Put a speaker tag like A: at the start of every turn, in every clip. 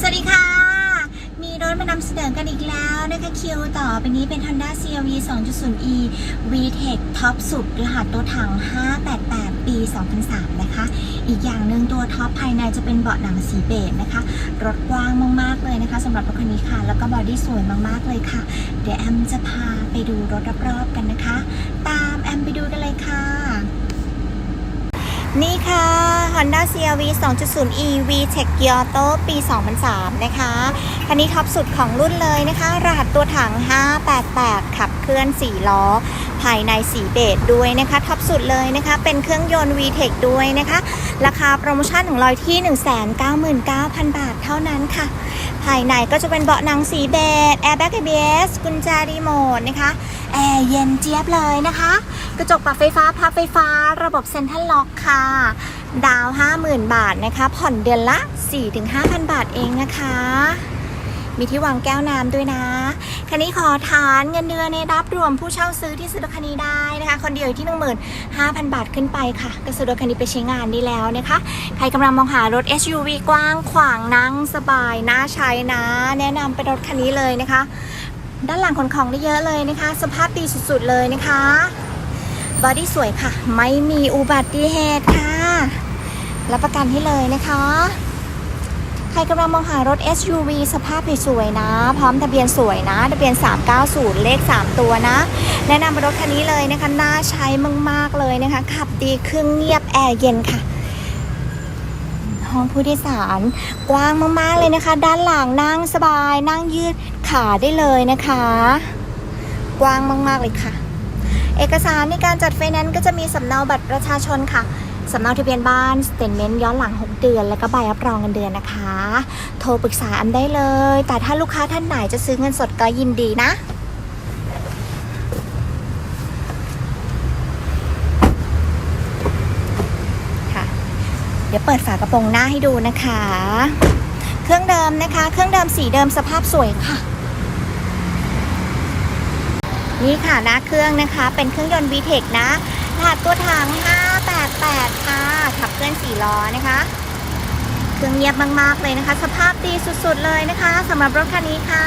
A: สวัสดีค่ะ มีรถมานำเสนอกันอีกแล้วนะคะคิวต่อไปนี้เป็น Honda CRV 2.0e VTEC ท็อปสุดรหัสตัวถัง 588 ปี 2003 นะคะ อีกอย่างหนึ่งตัวท็อปภายในจะเป็นเบาะหนังสีเบจนะคะ รถกว้างมาก ๆ เลยนะคะสำหรับรถคันนี้ค่ะ แล้วก็บอดี้สวยมาก ๆ เลยค่ะ เดี๋ยวแอมจะพาไปดูรถรอบๆกันนะคะ ตามแอมไปดูกันเลยค่ะ นี่ค่ะ Honda CRV 2.0e VTEC Gear Auto ปี 2003 นะคะ คันนี้ท็อปสุดของรุ่นเลยนะคะ รหัสตัวถัง 588 ขับเคลื่อน 4 ล้อ ภายในสีเบจด้วยนะคะ ท็อปสุดเลยนะคะ เป็นเครื่องยนต์ VTEC ด้วยนะคะ ราคาโปรโมชั่นของเราที่ 199,000 บาทเท่านั้นค่ะ ภายในก็จะเป็นเบาะหนังสีเบจแอร์แบ็กเอเบสกุญแจรีโมทนะคะแอร์เย็นเจี๊ยบเลยนะคะ กระจกปรับไฟฟ้าพับไฟฟ้า ระบบเซ็นทรัลล็อกค่ะ ดาว 50,000 บาทนะคะ ผ่อนเดือนละ 4-5,000 บาทเองนะคะ มีที่วางแก้วน้ำด้วยนะ คันนี้ขอฐานเงินเดือนในรับรวมผู้เช่าซื้อที่ซื้อรถคันนี้ได้นะคะ คนเดียวที่ 15,000 บาทขึ้นไปค่ะ ก็ซื้อรถคันนี้ไปใช้งานได้แล้วนะคะ ใครกำลังมองหารถ SUV กว้างขวางนั่งสบายน่าใช้นะ แนะนำเป็นรถคันนี้เลยนะคะ ด้านหลังขนของได้เยอะเลยนะคะ สภาพดีสุดๆเลยนะคะบอดี้สวยค่ะ ไม่มีอุบัติเหตุค่ะ รับประกันให้เลยนะคะ รกำลังมองหารถ SUV สภาพสวยๆนะ พร้อมทะเบียนสวยนะ ทะเบียน 390 เลข 3 ตัวนะ แนะนำรถคันนี้เลยนะคะ น่าใช้มากๆเลยนะคะ ขับดีเครื่องเงียบแอร์เย็นค่ะ ห้องผู้โดยสาร กว้างมากๆเลยนะคะ ด้านหลังนั่งสบาย นั่งยืดขาได้เลยนะคะ กว้างมากๆเลยค่ะ เอกสารในการจัดไฟแนนซ์ก็จะมีสำเนาบัตรประชาชนค่ะ สำเนาทะเบียนบ้านสเตทเมนต์ย้อนหลัง 6 เดือน แล้วก็ใบรับรองเงินเดือนนะคะ โทรปรึกษาอันได้เลย แต่ถ้าลูกค้าท่านไหนจะซื้อเงินสดก็ยินดีนะค่ะเดี๋ยวเปิดฝากระโปรงหน้าให้ดูนะคะ เครื่องเดิมนะคะ เครื่องเดิมสีเดิมสภาพสวยค่ะ นี่ค่ะหน้าเครื่องนะคะ เป็นเครื่องยนต์ VTEC นะรหัสตัวถัง 8ค่ะ ขับเคลื่อน4ล้อนะคะ เครื่องเงียบมาก ๆ เลยนะคะ สภาพดีสุด ๆ เลยนะคะสำหรับรถคันนี้ค่ะ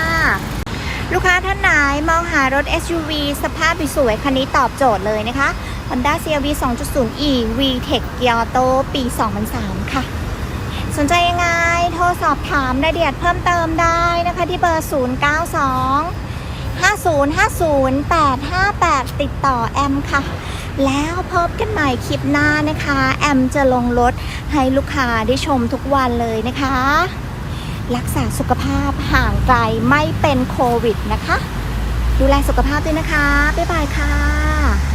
A: ลูกค้าท่านไหนมองหารถ SUV สภาพสวยๆคันนี้ตอบโจทย์เลยนะคะ Honda CRV 2.0e VTEC Gear Auto ปี 2003 ค่ะ สนใจยังไง โทรสอบถามรายละเอียดเพิ่มเติมได้นะคะที่เบอร์ 092 5050858 ติดต่อแอมค่ะ แล้วพบกันใหม่คลิปหน้านะคะ แอมจะลงรถให้ลูกค้าได้ชมทุกวันเลยนะคะ รักษาสุขภาพห่างไกลไม่เป็นโควิดนะคะ ดูแลสุขภาพด้วยนะคะ บ๊ายบายค่ะ